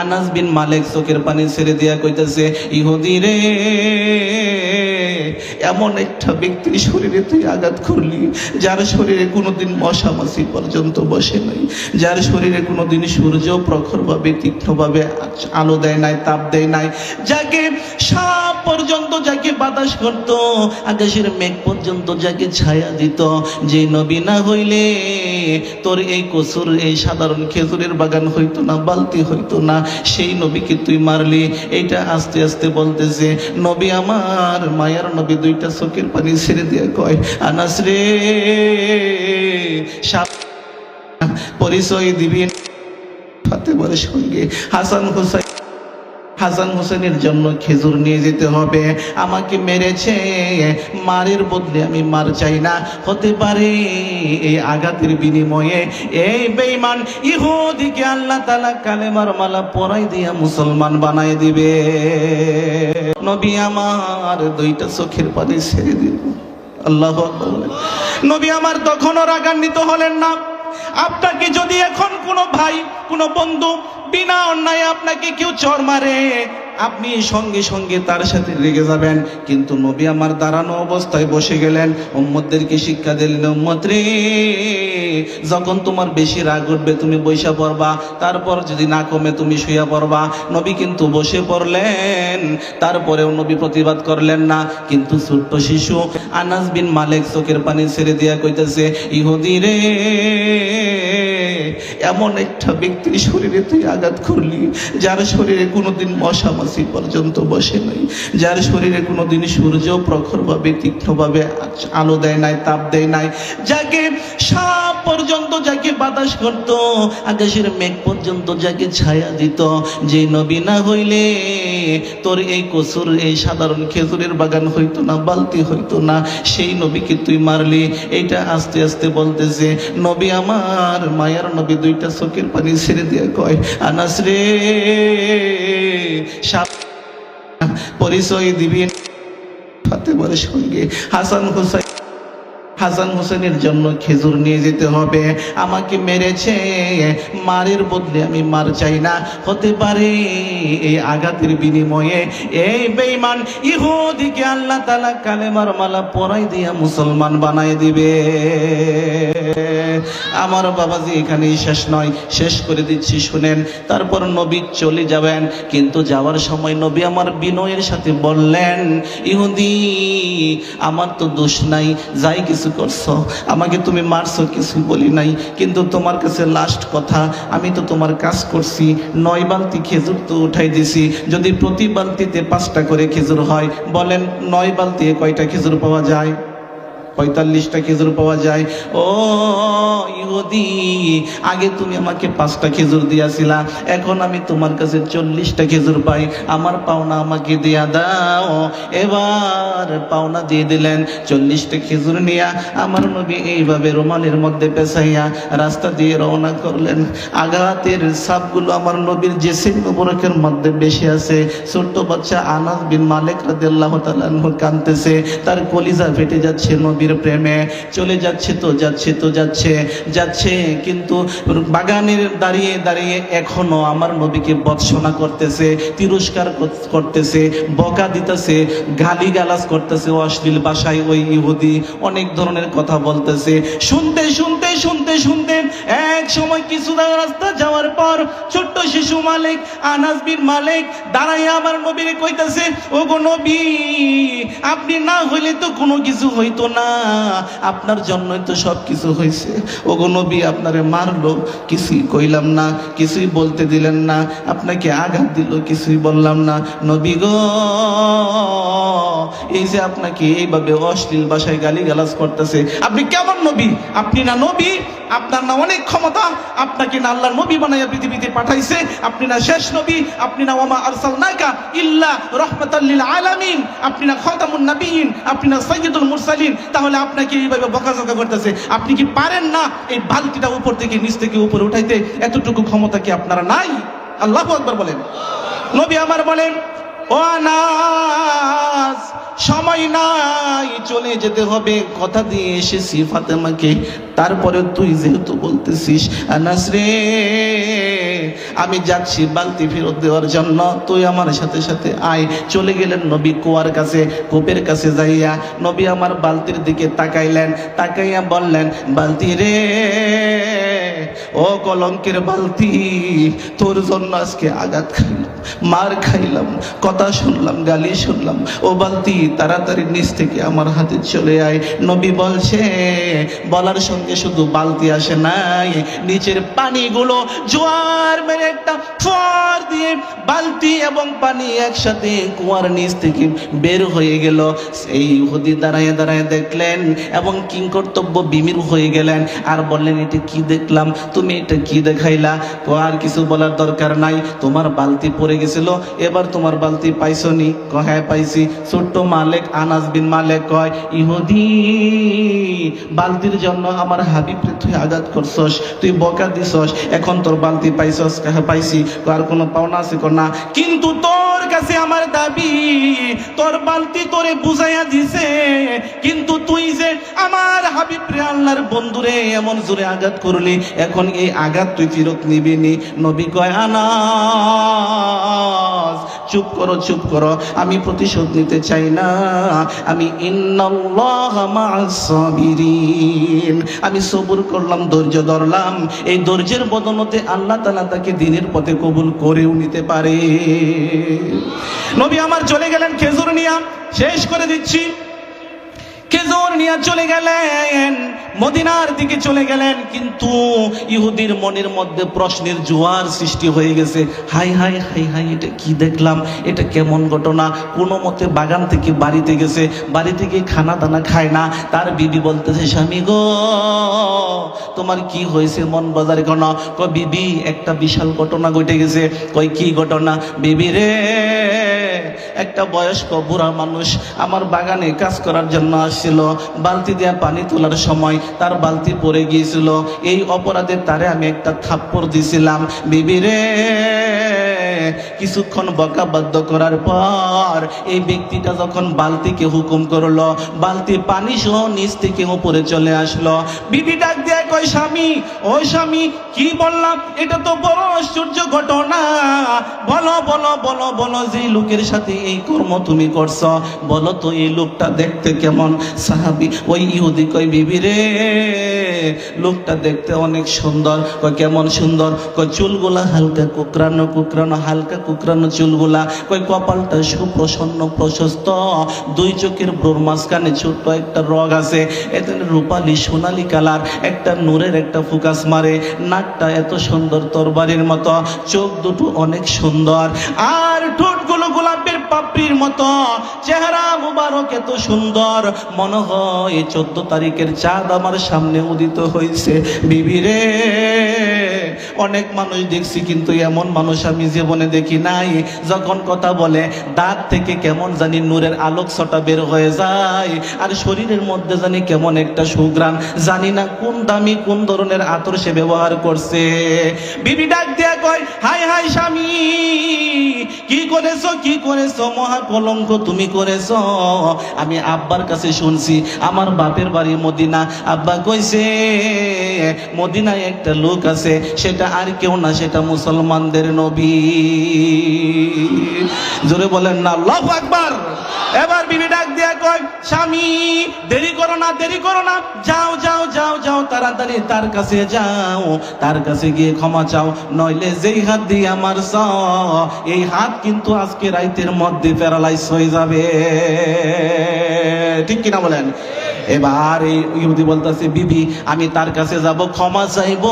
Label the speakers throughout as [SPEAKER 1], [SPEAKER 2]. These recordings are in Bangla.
[SPEAKER 1] আনাস বিন মালিক চোখের পানি ছেড়ে দিয়া কইতেছে, ইহুদি রে, এমন একটা ব্যক্তির শরীরে তুই আঘাত করলি, যার শরীরে কোনোদিন মশা মাছি পর্যন্ত বসে নাই, যার শরীরে কোনোদিন সূর্য প্রখরভাবে তীক্ষ্ণভাবে আলো দেয় নাই, তাপ দেয় নাই, যাকে সাপ পর্যন্ত যাকে বাতাস করত, আকাশের মেঘ পর্যন্ত যাকে ছায়া দিত, যে নবী না হইলে তোর এই কসুর, এই সাধারণ খেজুরের বাগান হইতো না, বালতি হইতো না, সেই নবীকে তুই মারলি। এইটা আস্তে আস্তে বলতেছে, নবী আমার, মায়ার নবী দুইটা চোখের পানি ছেড়ে দিয়ে কয়, আনাস রে পরিচয় দিবি ফাতেমার সঙ্গে হাসান হোসেন হাসান হোসেনের জন্য খেজুর নিয়ে যেতে হবে। আমাকে মেরেছে। মারের বদলে আমি মার চাই না। হতে পারে এই আঘাতের বিনিময়ে এই বেঈমান ইহুদিকে আল্লাহ তালা কালেমার মালা পরাই দিয়া মুসলমান বানাই দিবে। নবী আমার দুইটা চোখের পানি ছেড়ে দিল। আল্লাহ। নবী আমার তখনও রাগান্বিত হলেন না। আপনাকে যদি এখন কোনো ভাই, কোনো বন্ধু বিনা অন্যায় আপনাকে কেউ চর মারে, আপনি সঙ্গে সঙ্গে তার সাথে রেগে যাবেন। কিন্তু নবী আমার দাঁড়ানো অবস্থায় বসে গেলেন, উম্মতদেরকে শিক্ষা দিলেন উম্মত রে যখন তোমার বেশি রাগ উঠবে, তুমি বৈশা পড়বা। তারপর যদি না কমে, তুমি শুয়া পড়বা। নবী কিন্তু বসে পড়লেন, তারপরেও নবী প্রতিবাদ করলেন না। কিন্তু ছোট্ট শিশু আনাস বিন মালিক চোখের পানি ছেড়ে দিয়া কইতেছে, ইহুদি রে, এমন একটা ব্যক্তির শরীরে তুই আঘাত করলি, যার শরীরে কোনোদিন মশা মাছি পর্যন্ত বসে নাই, যার শরীরে কোনোদিন সূর্য প্রখরভাবে তীক্ষ্ণভাবে আলো দেয় নাই, তাপ দেয় নাই। যাকে সাপ পর্যন্ত যাকে বাতাস করত, আকাশের মেঘ পর্যন্ত যাকে ছায়া দিত, যে নবী না হইলে তোর এই কসুর, এই সাধারণ খেজুরের বাগান হইতো না, বালতি হইতো না, সেই নবীকে তুই মারলি। এইটা আস্তে আস্তে বলতেছে, নবী আমার, মায়ার নবী দুইটা চোখের পানি ছেড়ে দিয়ে কয়, আনাস রে পরিচয় দিবি ফাতেমার সঙ্গে। হাসান হোসেন হাসান হোসেনের জন্য খেজুর নিয়ে যেতে হবে। আমাকে মেরেছে। মারের বদলে আমি মার চাই না। হতে পারে এই আঘাতের বিনিময়ে এই বেঈমান ইহুদিকে আল্লাহ তালা কালেমার মালা পরাই দিয়া মুসলমান বানাই দিবে। আমার বাবাজি এখানেই শেষ নয়। শেষ করে দিচ্ছি, শুনেন। তারপর নবী চলে যাবেন। কিন্তু যাওয়ার সময় নবী আমার বিনয়ের সাথে বললেন, ইহুদি, আমার তো দোষ নাই। যাই কিছু করছ? আমাকে তুমি মারছো কিছু বলি নাই, কিন্তু তোমার কাছে লাস্ট কথা, আমি তো তোমার কাজ করছি, নয় বালতি খেজুর তো উঠাই দিছি, যদি প্রতি বালতিতে পাঁচটা করে খেজুর হয়, বলেন নয় বালতি কয়টা খেজুর পাওয়া যায়? পঁয়তাল্লিশটা খেজুর পাওয়া যায়। ও, ইহুদি, আগে তুমি আমাকে পাঁচটা খেজুর দিয়াছিলা, এখন আমি তোমার কাছে চল্লিশটা খেজুর পাই। আমার পাওনা আমাকে দিয়া দাও। এবার পাওনা দিয়ে দিলেন চল্লিশটা খেজুর নিয়া, আমার নবী এইভাবে রুমালের মধ্যে পেছাইয়া রাস্তা দিয়ে রওনা করলেন। আঘাতের সাপগুলো আমার নবীর জেসিম মুবারকের মধ্যে বেশি আছে। ছোট্ট বাচ্চা আনাস বিন মালিক রাদিয়াল্লাহু তাআলা তার কলিজা ফেটে যাচ্ছে নবীর প্রেমে চলে যাচ্ছে তো যাচ্ছে তো যাচ্ছে যাচ্ছে। কিন্তু বাগানের দাঁড়িয়ে দাঁড়িয়ে এখনও আমার নবীকে বৎসনা করতেছে, তিরস্কার করতেছে, বকা দিতেছে গালি গালাজ করতেছে অশ্লীল ভাষায় ওই ইহুদি, অনেক ধরনের কথা বলতেছে। শুনতে শুনতে শুনতে শুনতে এক সময় কিছু রাস্তা যাওয়ার পর ছোট্ট শিশু মালিক আনাস বিন মালিক দাঁড়াইয়া আমার নবীরে কইতাছে ও গো নবী আপনি না হইলে তো কোনো কিছু হইতো না। আপনার জন্যই তো সব কিছু হয়েছে ও গো নবী, আপনারে মারলো, কিছুই কইলাম না, কিছুই বলতে দিলেন না। আপনাকে আঘাত দিল, কিছুই বললাম না। নবী গো, এই যে আপনাকে এইভাবে অশ্লীল ভাষায় গালি গালাজ করতেছে, আপনি কেমন নবী? আপনি না নবী? আপনার না অনেক ক্ষমতা, আপনাকে না আল্লাহর নবী বানাইয়া পৃথিবীতে পাঠাইছে, আপনি না শেষ নবী, আপনি না ওমা আরসালনাকা ইল্লা রাহমাতাল লিল আলামিন, আপনি না খাতামুন নবীন আপনি না সাইয়্যিদুল মুরসালিন, তাহলে আপনাকে এইভাবে বকাঝকা করতেছে। আপনি কি পারেন না এই বালতিটা উপর থেকে, নিচ থেকে উপরে উঠাইতে? এতটুকু ক্ষমতা কি আপনারা নাই? আল্লাহু আকবার বলেন। নবী আমার বলেন সময় নাই, চলে যেতে হবে। কথা দিয়ে এসেছি ফাতেমাকে। তারপরে তুই যেহেতু বলতেছিস, আনাস রে, আমি যাচ্ছি বালতি ফেরত দেওয়ার জন্য। তুই আমার সাথে সাথে আয়। চলে গেলেন নবী কুয়ার কাছে, কূপের কাছে যাইয়া। নবী আমার বালতির দিকে তাকাইলেন, তাকাইয়া বললেন, বালতি রে ও কলঙ্কের বালতি, তোর জন্য আজকে আঘাত খাইলাম, মার খাইলাম, কথা শুনলাম, গালি শুনলাম। ও বালতি তাড়াতাড়ি নিচ থেকে আমার হাতে চলে আয়। নবী বলছে, বলার সঙ্গে শুধু বালতি আসে নাই, নিচের পানিগুলো জোয়ার মেরে একটা ফর দিয়ে বালতি এবং পানি একসাথে কুয়ার নিচ থেকে বের হয়ে গেল। সেই হুদি দাঁড়ায় দাঁড়ায় দেখলেন এবং কিং কর্তব্য বিমির হয়ে গেলেন। আর বললেন, এটা কি দেখলাম? তুমি এটা কি দেখাইলা? তো আর কিছু বলার দরকার নাই। তোমার বালতি পড়ে গেছিল। এবার তোমার বালতি পাইছো নি? হ্যাঁ পাইছি? ছোট্ট মালিক আনাস বিন মালিক কয়, ইহুদি, বালতির জন্য আমার হাবিবরে তুই আঘাত করছস, তুই বকা দিছস, এখন তোর বালতি পাইছস কাহা পাইছি? কয় আর কোনো পাওনা আছে না। কিন্তু তোর কাছে আমার দাবি, তোর বালতি তোরে বুঝাইয়া দিছে। কিন্তু তুই যে আমার হাবিব রে আল্লাহর বন্ধুরে এমন জোরে আঘাত করলি, এখন এই আঘাত তুই ফিরত নিবি নি, নবী কয়, আনাস, চুপ করো চুপ করো, আমি প্রতিশোধ নিতে চাই না। আমি আমি সবুর করলাম, ধৈর্য ধরলাম। এই ধৈর্যের বদলতে আল্লাহ তাআলা তাকে দিনের পথে কবুল করেও নিতে পারে। নবী আমার চলে গেলেন খেজুর নিয়া। শেষ করে দিচ্ছি। খেজুর নিয়ে চলে গেলেন? মদিনার দিকে চলে গেলেন, কিন্তু ইহুদির মনের মধ্যে প্রশ্নের জোয়ার সৃষ্টি হয়ে গেছে। হাই হাই হাই হাই, এটা কি দেখলাম? এটা কেমন ঘটনা? কোনো মতে বাগান থেকে বাড়িতে গেছে বাড়ি থেকে খানা দানা খায় না। তার বিবি বলতেছে, স্বামী গো, তোমার কি হয়েছে মন বাজারে কোন? কয়, বিবি, একটা বিশাল ঘটনা ঘটে গেছে। কই কি ঘটনা? বিবি রে একটা বয়স্ক বুড়া মানুষ আমার বাগানে কাজ করার জন্য আসছিল। বালতি দিয়ে পানি তোলার সময় তার বালতি পড়ে গিয়েছিল। এই অপরাধে তারে আমি একটা থাপ্পড় দিছিলাম। বিবি রে, কিছুক্ষণ বকাবাদ্য করার পর এই ব্যক্তিটা যখন বালতিকে হুকুম করল, বালতি পানি সহ নিচ থেকে উপরে চলে আসলো। বিবি ডাক দিয়ে কয় স্বামী ও স্বামী, কি বললাম? এটা তো বড় আশ্চর্য ঘটনা। বলো বলো বলো বলো, যে লোকের সাথে এই কর্ম তুমি করছ, বলো তো এই লোকটা দেখতে কেমন? সাহাবি, ওই ইহুদি কয়, বিবি রে, লোকটা দেখতে অনেক সুন্দর। কয়, কেমন সুন্দর? কয়, চুলগুলা হালকা কুকরানো কুকরানো, হালকা কুকরানো চুলগুলা। কয়, কপালটা সুপ্রসন্ন, প্রশস্ত। দুই চোখের ব্রোর মাঝখানে ছোট্ট একটা রগ আছে। এতে রূপালি সোনালি কালার। একটা নূরের একটা ফুকাস মারে, নাকটা এত সুন্দর তরবারির মতো, চোখ দুটো অনেক সুন্দর। আর গোলাপের পাপড়ির মতো। চেহারা মুবারক এত সুন্দর। মনে হয় চোদ্দ তারিখের চাঁদ আমার সামনে উদিত হয়েছে বিবি রে, অনেক মানুষ দেখছি কিন্তু এমন মানুষ আমি জীবনে দেখি নাই। যখন কথা বলে, দাঁত থেকে কেমন জানি নূরের আলোক ছটা বের হয়ে যায়। আর শরীরের মধ্যে জানি কেমন একটা সুগ্রাম জানি না কোন দামি, কোন ধরনের আতর সে ব্যবহার করছে। বিবি ডাক দিয়া কয় হাই হাই স্বামী, কি করেছ? কি করেছ? মহা কলঙ্ক তুমি করেছ। আমি আব্বার কাছে শুনছি, আমার বাপের বাড়ি মদিনা। আব্বা কইছে, মদিনায় একটা লোক আছে, সেটা আর কেউ না, সেটা মুসলমানদের নবী। জোরে বলেন না, আল্লাহু আকবার। এবার বিবি ডাক দিয়া কয়, স্বামী, দেরি করো না, দেরি করো না। যাও যাও যাও যাও, তাড়াতাড়ি তার কাছে যাও। তার কাছে গিয়ে ক্ষমা চাও, নইলে যেই হাত দিয়ে আমার এই হাত কিন্তু আজকে রাইতের মধ্যে প্যারালাইজ হয়ে যাবে। ঠিক কিনা বলেন? এবার এই ইহুদি বলতেছে, বিবি, আমি তার কাছে যাব, ক্ষমা চাইব,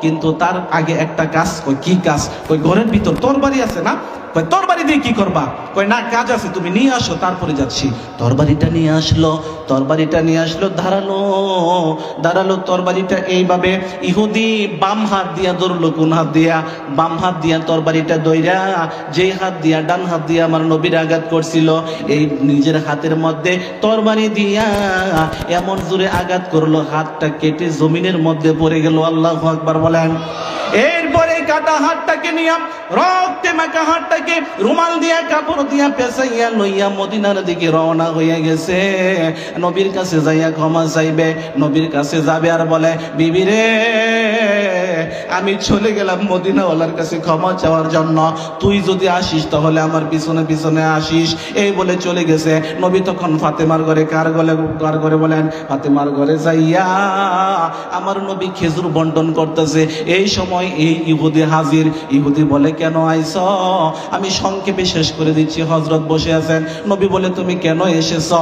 [SPEAKER 1] কিন্তু তার আগে একটা কাজ কই কি কাজ? ওই ঘরের ভিতর? তোর বাড়ি আছে না? কই তোর বাড়ি দিয়ে কি করবা? কই না, কাজ আছে, তুমি নিয়ে আসো, তারপরে যাচ্ছি। তোর বাড়িটা নিয়ে আসলো তোর বাড়িটা নিয়ে আসলো, দাঁড়াল দাঁড়াল তোর বাড়িটা এইভাবে ইহুদি বাম হাত দিয়া ধরলো, কোন হাত দিয়া? বাম হাত দিয়া তোর বাড়িটা দইরা যেই হাত দিয়া, ডান হাত দিয়া আমার নবীর আঘাত করছিল, এই নিজের হাতের মধ্যে তরবারি দিয়া এমন জোরে আঘাত করল, হাতটা কেটে জমিনের মধ্যে পড়ে গেল, আল্লাহ আকবার বলেন। এরপরে কাটা হাতটাকে নিয়ে, রক্তে মাখা হাতটাকে রুমাল দিয়া, কাপড় দিয়া পেঁচাইয়া লইয়া মদিনার দিকে রওনা হইয়া গেছে। নবীর কাছে যাইয়া ক্ষমা চাইবে, নবীর কাছে যাবে আর বলে, বিবি রে, আমি চলে গেলাম মদিনাওয়ালার কাছে ক্ষমা চাওয়ার জন্য। তুই যদি আসিস তাহলে আমার পিছনে পিছনে আসিস। এই বলে চলে গেছে। নবী তখন ফাতেমার ঘরে কার গলে, কার ঘরে বলেন, ফাতেমার ঘরে যাইয়া আমার নবী খেজুর বন্টন করতেছে। এই সময় এই ইহুদি হাজির। ইহুদি বলে, কেন আইস আমি সংক্ষেপে শেষ করে দিচ্ছি। হজরত বসে আছেন। নবী বলে, তুমি কেন এসেছ?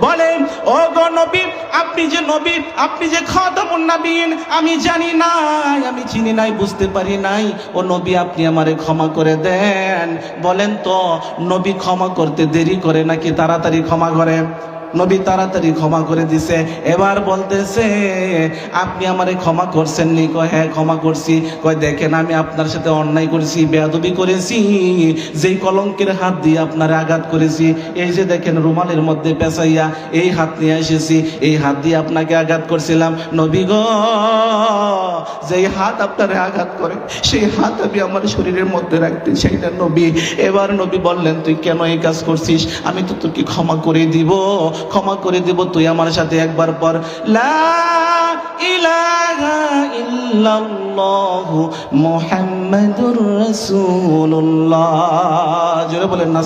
[SPEAKER 1] বলে, ও গো নবী, আপনি যে নবী, আপনি যে খাতামুন নবীন আমি জানি নাই, আমি চিনি নাই, বুঝতে পারি নাই। ও নবী, আপনি আমারে ক্ষমা করে দেন। বলেন তো, নবী ক্ষমা করতে দেরি করে নাকি তাড়াতাড়ি ক্ষমা করে? নবী তাড়াতাড়ি ক্ষমা করে দিছে। এবার বলতেছে, আপনি আমারে ক্ষমা করছেন নি কয় হ্যাঁ ক্ষমা করছি। কয়, দেখেন, আমি আপনার সাথে অন্যায় করেছি, বেয়াদবি করেছি, যেই কলঙ্কের হাত দিয়ে আপনার আঘাত করেছি। এই যে দেখেন, রুমালের মধ্যে পেঁচাইয়া এই হাত নিয়ে এসেছি, এই হাত দিয়ে আপনাকে আঘাত করছিলাম। নবী গো, যেই হাত আপনারে আঘাত করে, সেই হাত আমি আমার শরীরের মধ্যে রাখতে চাই না, নবী। এবার নবী বললেন, তুই কেন এই কাজ করছিস? আমি তো তোকে ক্ষমা করে দিব। ক্ষমা করে দিব, তুই আমার সাথে একবার পর। লা বলেন না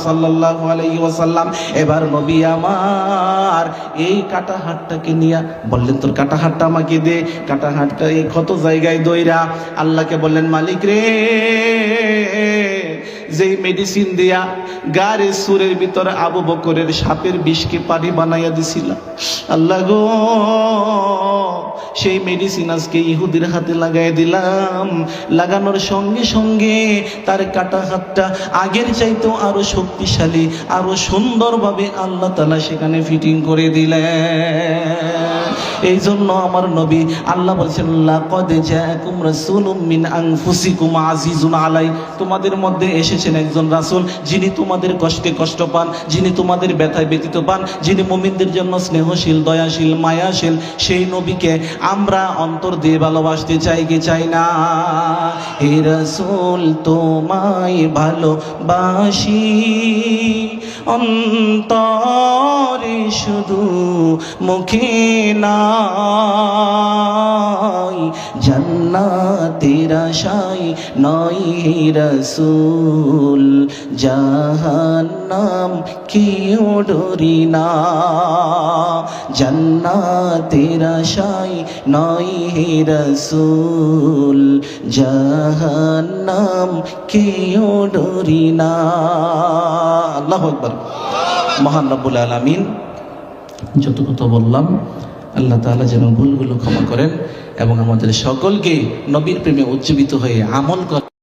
[SPEAKER 1] এবার নবী আমার এই কাটা নিয়ে বললেন, তোর কাটা হাতটা আমাকে দে। কাটা এই কত জায়গায় দইরা? আল্লাহকে বললেন, মালিক রে যেই মেডিসিন দিয়া গাড়ির সুরের ভিতরে আবু বকরের সাপের বিষকে পানি বানাইয়া দিছিল। আল্লাহ গো, সেই মেডিসিন আজকে ইহুদির হাতে লাগাই দিলাম। লাগানোর সঙ্গে সঙ্গে তার কাটা হাতটা আগের চাইতেও আরও শক্তিশালী, আরও সুন্দরভাবে আল্লাহ তালা সেখানে ফিটিং করে দিলেন। এই জন্য আমার নবী আল্লাহ বলছেন আজিজুন আলাই তোমাদের মধ্যে এসেছেন একজন রাসূল, যিনি তোমাদের কষ্টে কষ্ট পান, যিনি তোমাদের ব্যথায় ব্যতীত পান, যিনি মুমিনদের জন্য স্নেহশীল, দয়াশীল, মায়াশীল। সেই নবীকে আমরা অন্তর দিয়ে ভালোবাসতে চাই কি চাই না? হে রাসূল, তোমায় ভালোবাসি। অন্তরে শুধু মুখে নাই। জান্নাতের আশায় নয় রসুল, জাহান্নাম কেউ ডরি না। জান্নাতের আশায় নয় হে রসুল, জাহান্নাম কেউ ডরি না। আল্লাহ আকবর। মহান রব্বুল আলমিন। যত কথা বললাম, আল্লাহ তালা যেন ভুলগুলো ক্ষমা করেন এবং আমাদের সকলকে নবীর প্রেমে উজ্জীবিত হয়ে আমল করেন।